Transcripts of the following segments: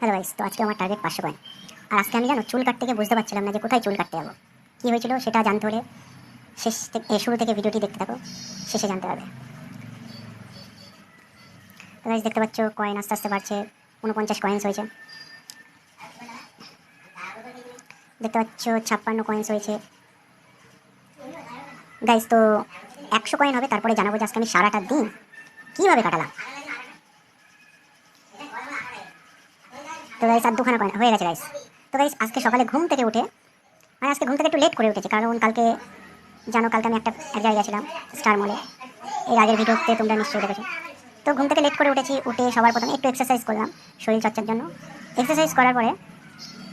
Hello guys তো আজকে আমার টার্গেট পাঁচশো কয়েন আর আজকে আমি জানো, চুল কাটতে গিয়ে বুঝতে পারছিলাম না যে কোথায় চুল কাটতে যাব। কী হয়েছিল সেটা জানতে হলে শেষ থেকে শুরু থেকে ভিডিওটি দেখতে থাকো, শেষে জানতে পারবে। গাইস দেখতে পাচ্ছ কয়েন আস্তে আস্তে বাড়ছে, উনপঞ্চাশ কয়েন্স হয়েছে। দেখতে পাচ্ছ, ছাপ্পান্ন কয়েন্স হয়েছে। গাইস তো একশো কয়েন হবে, তারপরে জানাব যে আজকে আমি সারাটা দিন কীভাবে কাটালাম। তো গাইস আর দুখানা কয়েন, হয়ে গেছে গাইস তো গাইস আজকে সকালে ঘুম থেকে উঠে মানে আজকে ঘুম থেকে একটু লেট করে উঠেছে, কারণ কালকে, জানো, কালকে আমি একটা এক জায়গায় গেছিলাম স্টার মলে এর আগের ভিডিওতে তোমরা নিশ্চয়ই দেখেছ। তো ঘুম থেকে লেট করে উঠেছি, উঠে সবার প্রথমে একটু এক্সারসাইজ করলাম, শরীর চর্চার জন্য। এক্সারসাইজ করার পরে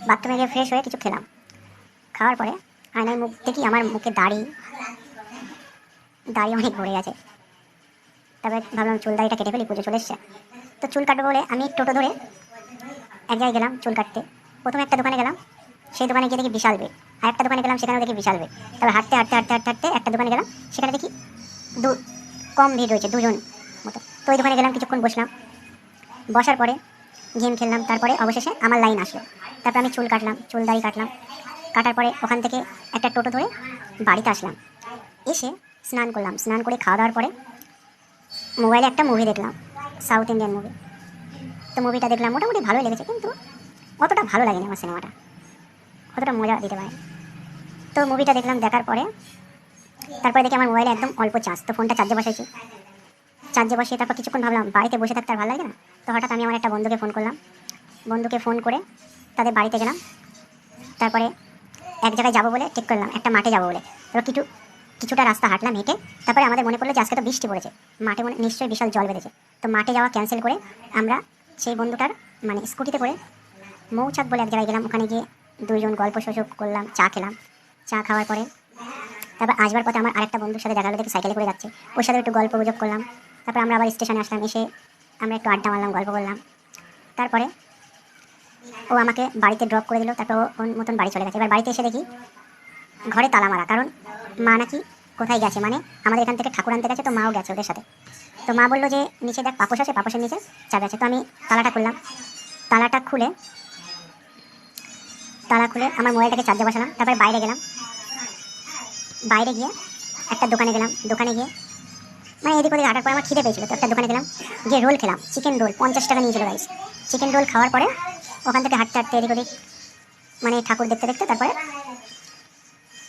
বাথরুমে গিয়ে ফ্রেশ হয়ে কিছু খেলাম। খাওয়ার পরে আয়নায় মুখ দেখি আমার মুখে দাড়ি দাড়ি অনেক ভরে গেছে। তারপরে ভাবলাম চুল দাড়িটা কেটে ফেলি, পুজো চলে এসছে। তো চুল কাটবো বলে আমি টোটো ধরে এক জায়গায় গেলাম চুল কাটতে। প্রথমে একটা দোকানে গেলাম, সেই দোকানে গিয়ে দেখি বিশাল বেগ আর একটা দোকানে গেলাম, সেখানেও দেখি বিশাল বেগ তারপর হাঁটতে হাঁটতে হাঁটতে হাঁটতে হাঁটতে একটা দোকানে গেলাম, সেখানে দেখি দু, কম ভিড় রয়েছে, দুজন মতো। তো ওই দোকানে গেলাম, কিছুক্ষণ বসলাম। বসার পরে গেম খেললাম, তারপরে অবশেষে আমার লাইন আসলো। তারপর আমি চুল কাটলাম, চুল দাড়ি কাটলাম। কাটার পরে ওখান থেকে একটা টোটো ধরে বাড়িতে আসলাম। এসে স্নান করলাম, স্নান করে খাওয়া দাওয়ার পরে মোবাইলে একটা মুভি দেখলাম সাউথ ইন্ডিয়ান মুভি তো মুভিটা দেখলাম, মোটামুটি ভালোই লেগেছে, কিন্তু অতটা ভালো লাগেনি আমার সিনেমাটা অতটা মজা দিতে পারে তো মুভিটা দেখলাম, দেখার পরে, তারপরে দেখি আমার মোবাইলে একদম অল্প চার্জ তো ফোনটা চার্জে বসাইছি। চার্জে বসিয়ে তারপর কিছুক্ষণ ভাবলাম, বাড়িতে বসে থাকতে আর ভালো লাগে না? তো হঠাৎ আমি আমার একটা বন্ধুকে ফোন করলাম। বন্ধুকে ফোন করে তাদের বাড়িতে গেলাম। তারপরে এক জায়গায় যাব বলে ঠিক করলাম, একটা মাঠে যাব বলে। এবার কিছু, কিছুটা রাস্তা হাঁটলাম, হেঁটে তারপরে আমাদের মনে পড়ল যে আজকে তো বৃষ্টি পড়েছে। মাঠে মনে, নিশ্চয়ই বিশাল জল বেঁধেছে। তো মাঠে যাওয়া ক্যান্সেল করে আমরা সেই বন্ধুটার মানে স্কুটিতে করে মৌচাক বলে এক জায়গায় গেলাম। ওখানে গিয়ে দুইজন গল্প সসব করলাম, চা খেলাম। চা খাওয়ার পরে তারপর আসবার পথে আমার আরেকটা বন্ধুর সাথে দেখা হলো, দেখে সাইকেলে করে যাচ্ছে। ওর সাথে একটু গল্প গুজব করলাম। তারপর আমরা আবার স্টেশনে আসলাম, এসে আমরা একটু আড্ডা মারলাম, গল্প করলাম। তারপরে ও আমাকে বাড়িতে ড্রপ করে দিল। তারপর ওর মতন বাড়ি চলে গেছে। এবার বাড়িতে এসে দেখি ঘরে তালা মারা। কারণ মা নাকি কোথায় গেছে? মানে আমাদের এখান থেকে ঠাকুর আনতে গেছে, তো মাও গেছে ওদের সাথে। তো মা বলল যে, নিচে দেখ, পাপোশ আছে, পাপোশের নিচে চাবি আছে। তো আমি তালাটা খুললাম। তালাটা খুলে, তালা খুলে আমার মোবাইলটাকে চার্জে বসালাম। তারপরে বাইরে গেলাম। বাইরে গিয়ে একটা দোকানে গেলাম। দোকানে গিয়ে মানে এদিক ওদিক হাঁটার পরে আমার খিদে পেয়েছিল। তো একটা দোকানে গেলাম, গিয়ে রোল খেলাম। চিকেন রোল পঞ্চাশ টাকা নিয়েছিল গাইস চিকেন রোল খাওয়ার পরে ওখান থেকে হাঁটতে হাঁটতে এদিক ওদিক মানে ঠাকুর দেখতে দেখতে তারপরে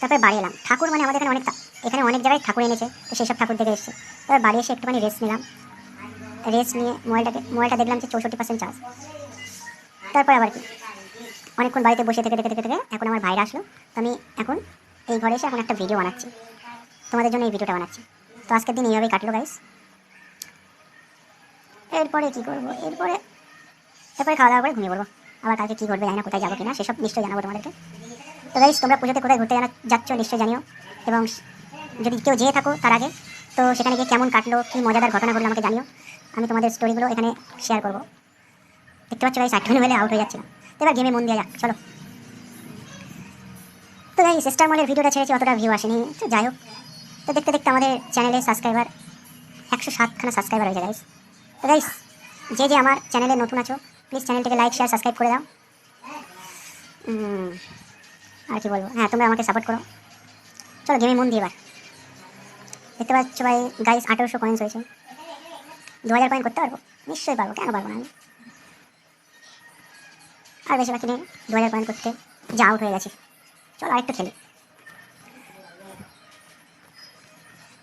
তারপরে বাড়ি এলাম। ঠাকুর মানে আমাদের এখানে অনেক এখানে অনেক জায়গায় ঠাকুর এনেছে, তো সেই সব ঠাকুর দেখে এসেছে। তারপর বাড়ি এসে একটুখানি রেস্ট নিলাম। রেস্ট নিয়ে মোবাইলটাকে মোবাইলটা দেখলাম যে চৌষট্টি পার্সেন্ট চার্জ তারপর আবার কি? অনেকক্ষণ বাড়িতে বসে থেকে থেকে থেকে থেকে এখন আমার ভাইরা আসলো। তো আমি এখন এই ঘরে এসে এখন একটা ভিডিও বানাচ্ছি। তোমাদের জন্য এই ভিডিওটা বানাচ্ছি। তো আজকের দিন এইভাবেই কাটলো গাইস এরপরে কি করব? এরপরে এরপরে খাওয়া দাওয়া করে ঘুমিয়ে পড়ব। আবার কালকে কী ঘটবে জানি না, কোথায় যাব কিনা, সেসব নিশ্চয়ই জানাব তোমাদেরকে। তো গাইস তোমরা পুজোতে কোথায় ঘুরতে যাচ্ছ নিশ্চয়ই জানিও। এবং যদি কেউ যেয়ে থাকো তার আগে, তো সেখানে গিয়ে কেমন কাটলো, কী মজাদার ঘটনা ঘটলো আমাকে জানিও। আমি তোমাদের স্টোরিগুলো এখানে শেয়ার করব। দেখতে পাচ্ছ গাইস আটটা হলে আউট হয়ে যাচ্ছিলাম তো এবার গেমে মন দেওয়া যাক, চলো। তো গাইস স্টার মলের ভিডিওটা ছেড়েছি, অতটা ভিউ আসেনি, তো যাই হোক। তো দেখতে দেখতে আমাদের চ্যানেলে সাবস্ক্রাইবার একশো সাতখানা সাবস্ক্রাইবার হয়েছে গাইস তো গাইস যে যে আমার চ্যানেলে নতুন আছো প্লিজ চ্যানেলটিকে লাইক শেয়ার সাবস্ক্রাইব করে দাও। আর কি বলব? হ্যাঁ তোমরা আমাকে সাপোর্ট করো। চলো গেমে মন দিয়ে এবার। দেখতে পাচ্ছ ভাই গাইস আঠেরোশো কয়েন্স হয়েছে। দু হাজার কয়েন করতে পারব? নিশ্চয়ই পারব, কেন পারব না আমি? আর বেশি বাকি নেই দু হাজার কয়েন করতে যা আউট হয়ে গেছে। চলো আরেকটু খেলি।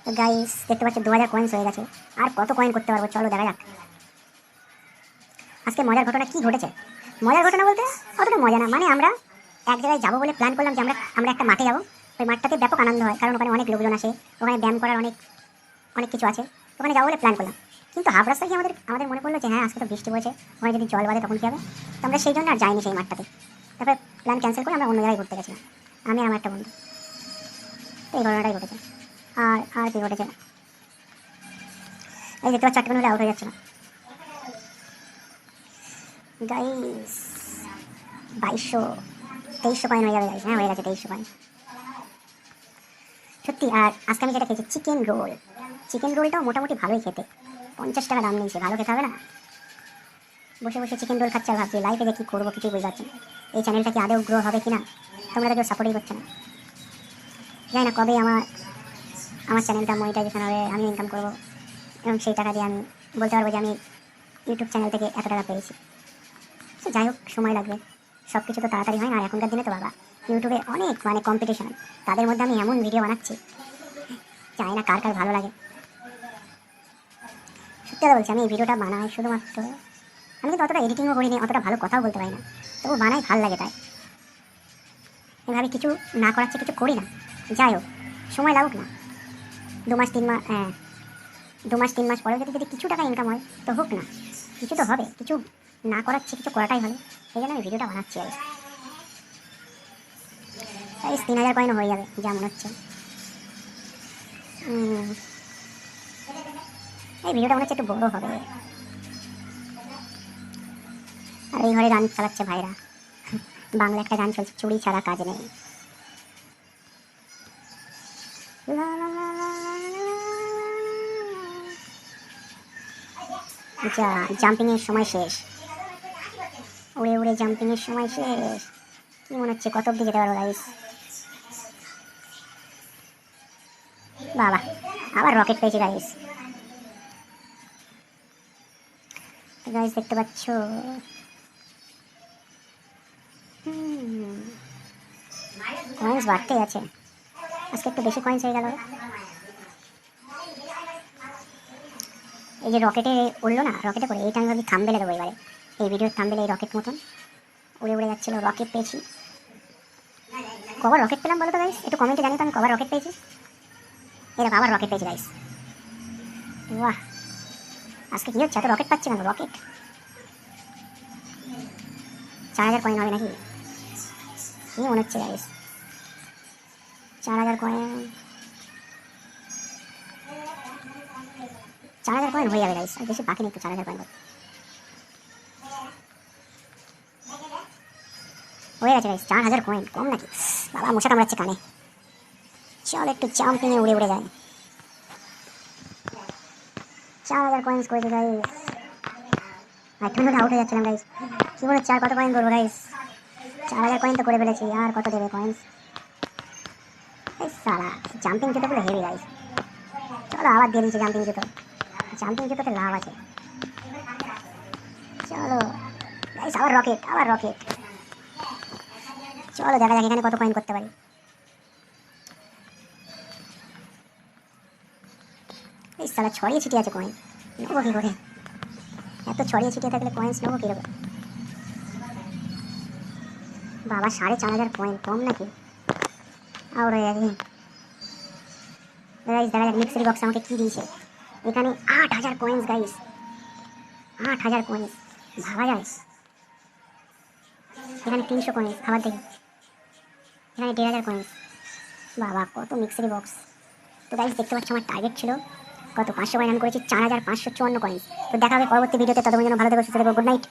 তো গাইস দেখতে পাচ্ছ দু হাজার কয়েন্স হয়ে গেছে। আর কত কয়েন করতে পারব? চলো দেখা যাক। আজকে মজার ঘটনা কি ঘটেছে? মজার ঘটনা বলতে অতটা মজা না। মানে আমরা এক জায়গায় যাব বলে প্ল্যান করলাম যে আমরা আমরা একটা মাঠে যাব। ওই মাঠটাতে ব্যাপক আনন্দ হয়, কারণ ওখানে অনেক লোকজন আসে, ওখানে ব্যায়াম করার অনেক অনেক কিছু আছে। ওখানে যাব বলে প্ল্যান করলাম। কিন্তু হাফ রাস্তায় গিয়ে আমাদের আমাদের মনে পড়ল যে হ্যাঁ আজকে তো বৃষ্টি পড়েছে, ওখানে যদি জল বাঁধে তখন কী হবে? তো আমরা সেই জন্য আর যাইনি সেই মাঠটাতে। তারপরে প্ল্যান ক্যান্সেল করে আমরা অন্য জায়গায় ঘুরতে গেছিলাম। আমি আমার একটা বন্ধু। এই ঘটনাটাই ঘটেছে। আর আর কি ঘটেছে? এই দেখতে পাচ্ছি, চারটে আউট হয়ে যাচ্ছে না। গাইস বাইশশো, তেইশশো কয়েন হয়ে যাবে হ্যাঁ হয়ে গেছে, তেইশশো কয়েন সত্যি, আর আজকে আমি যেটা খেয়েছি চিকেন রোল চিকেন রোলটাও মোটামুটি ভালোই খেতে। পঞ্চাশ টাকা দাম নিয়েছে, ভালো খেতে হবে না? বসে বসে চিকেন রোল খাচ্ছে, ভাবছি লাইফে যে কী করব কিছুই বুঝতে পারছি এই চ্যানেলটা কি আদৌ গ্রো হবে কি না তোমরা কেউ সাপোর্টই করছে না। জানি না কবে আমার আমার চ্যানেলটা মনিটাইজেশন হবে, আমি ইনকাম করব, এবং সেই টাকা দিয়ে আমি বলতে পারব যে আমি ইউটিউব চ্যানেল থেকে এত টাকা পেয়েছি। যাই হোক, সময় লাগবে। সব কিছু তো তাড়াতাড়ি হয় না এখনকার দিনে তো বাবা ইউটিউবে অনেক মানে কম্পিটিশন তাদের মধ্যে আমি এমন ভিডিও বানাচ্ছি। জানি না কার কার ভালো লাগে। সত্যি কথা বলছি, আমি এই ভিডিওটা বানাই শুধুমাত্র। আমি কিন্তু অতটা এডিটিংও করিনি, অতটা ভালো কথাও বলতে পারি না। তবু বানাই ভালো লাগে তাই। আমি ভাবি কিছু না করার চেয়ে কিছু করি না। যাই হোক, সময় লাগুক না। দু মাস, তিন মাস হ্যাঁ দু মাস, তিন মাস পরে যদি যদি কিছু টাকা ইনকাম হয়, তো হোক না। কিছু তো হবে, কিছু না করার চেয়ে কিছু করাটাই ভালো। সেই জন্য আমি ভিডিওটা বানাচ্ছি আর এই তিন হাজার কয়েন হয়ে যাবে, যা মনে হচ্ছে। এই ভিডিওটা মনে হচ্ছে একটু বড় হবে। আর এই ঘরে গান চালাচ্ছে ভাইরা। বাংলা একটা গান চলছে, চুরি ছাড়া কাজ নেই। যা জাম্পিং এর সময় শেষ। উড়ে উড়ে জাম্পিংয়ের সময় শেষ। কি মনে হচ্ছে, কত অব্দি যেতে পারব বাবা, আবার রকেট পেয়েছি গাইস গাইস দেখতে পাচ্ছ? কয়েন্স বাড়তেই আছে। আজকে একটু বেশি কয়েন্স হয়ে গেল। এই যে রকেটে উড়লো না রকেটে করে, এইটা আমি ভাবি থামবেলে দেবো এবারে। এই ভিডিওর থামবেলে এই রকেট মতন। উড়ে উড়ে যাচ্ছিল রকেট পেয়েছি। কবার রকেট পেলাম বলো তো গাইস একটু কমেন্টে জানি তো আমি কবার রকেট পেয়েছি। এরকম আবার রকেট পেয়েছি গাইস বাহ! আজকে কি হচ্ছে? এত রকেট পাচ্ছি কেন? রকেট চার হাজার কয়েন হবে নাকি? কি মনে হচ্ছে গাইস চার হাজার কয়েন চার হাজার কয়েন হয়ে যাবে গাইস আর বেশি বাকি নেই তো, চার হাজার কয়েন হয়ে গেছে গাইস চার হাজার কয়েন কম নাকি? বাবা মশা কামড়াচ্ছে কানে। চল একটু জাম্পিংয়ে উড়ে উড়ে যায়। চার হাজার কয়েন্স করেছে গাইস আর ঠুনুটা আউট হয়ে যাচ্ছিলাম গাইস কি হচ্ছে আর কত কয়েন করব গাইস চার হাজার কয়েন তো করে ফেলেছি, আর কত দেবে কয়েন্স এই সালা জাম্পিং জুতোগুলো হেভি গাইস চলো আবার দিয়ে দিচ্ছি জাম্পিং জুতো। জাম্পিং জুতোতে লাভ আছে। চলো। গাইস আবার রকেট আবার রকেট চলো দেখা যাক এখানে কত কয়েন করতে পারি। সালা ছড়িয়ে ছিটিয়ে আছে কয়েন নেব কী করে? এত ছড়িয়ে ছিটিয়ে থাকলে কয়েন্স নেব কীরকম বাবা, সাড়ে চার হাজার কয়েন কম নাকি? গেছে। গাইস দেখা যাক মিক্সারি বক্স আমাকে কী দিয়েছে। এখানে আট হাজার কয়েন্স গাইস আট হাজার কয়েন্স ভাবা যায়? এখানে তিনশো কয়েন্স আবার দেখি। এখানে দেড় হাজার কয়েন্স বাবা, কত মিক্সারি বক্স তো গাইস দেখতে পাচ্ছ আমার টার্গেট ছিল কত পাঁচশো কয়েন আমি করেছি চার হাজার পাঁচশো চুয়ান্ন কয়েন তো দেখা হবে পরবর্তী ভিডিওতে ততক্ষণ যেন ভালো থেকো, সুস্থ থেকো গুড নাইট